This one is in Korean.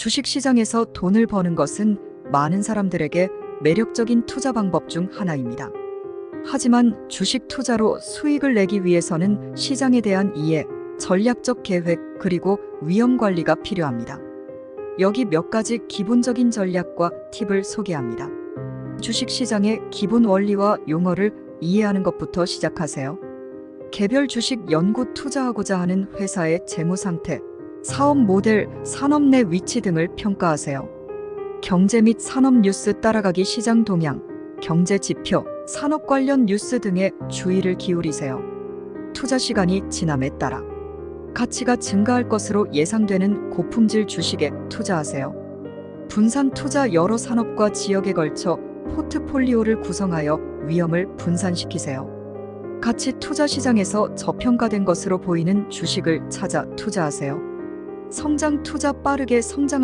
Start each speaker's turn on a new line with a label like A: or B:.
A: 주식시장에서 돈을 버는 것은 많은 사람들에게 매력적인 투자 방법 중 하나입니다. 하지만 주식 투자로 수익을 내기 위해서는 시장에 대한 이해, 전략적 계획, 그리고 위험 관리가 필요합니다. 여기 몇 가지 기본적인 전략과 팁을 소개합니다. 주식 시장의 기본 원리와 용어를 이해하는 것부터 시작하세요. 개별 주식 연구 투자하고자 하는 회사의 재무 상태, 사업 모델, 산업 내 위치 등을 평가하세요. 경제 및 산업 뉴스 따라가기 시장 동향, 경제 지표, 산업 관련 뉴스 등에 주의를 기울이세요. 투자 시간이 지남에 따라 가치가 증가할 것으로 예상되는 고품질 주식에 투자하세요. 분산 투자 여러 산업과 지역에 걸쳐 포트폴리오를 구성하여 위험을 분산시키세요. 가치 투자 시장에서 저평가된 것으로 보이는 주식을 찾아 투자하세요. 성장 투자 빠르게 성장할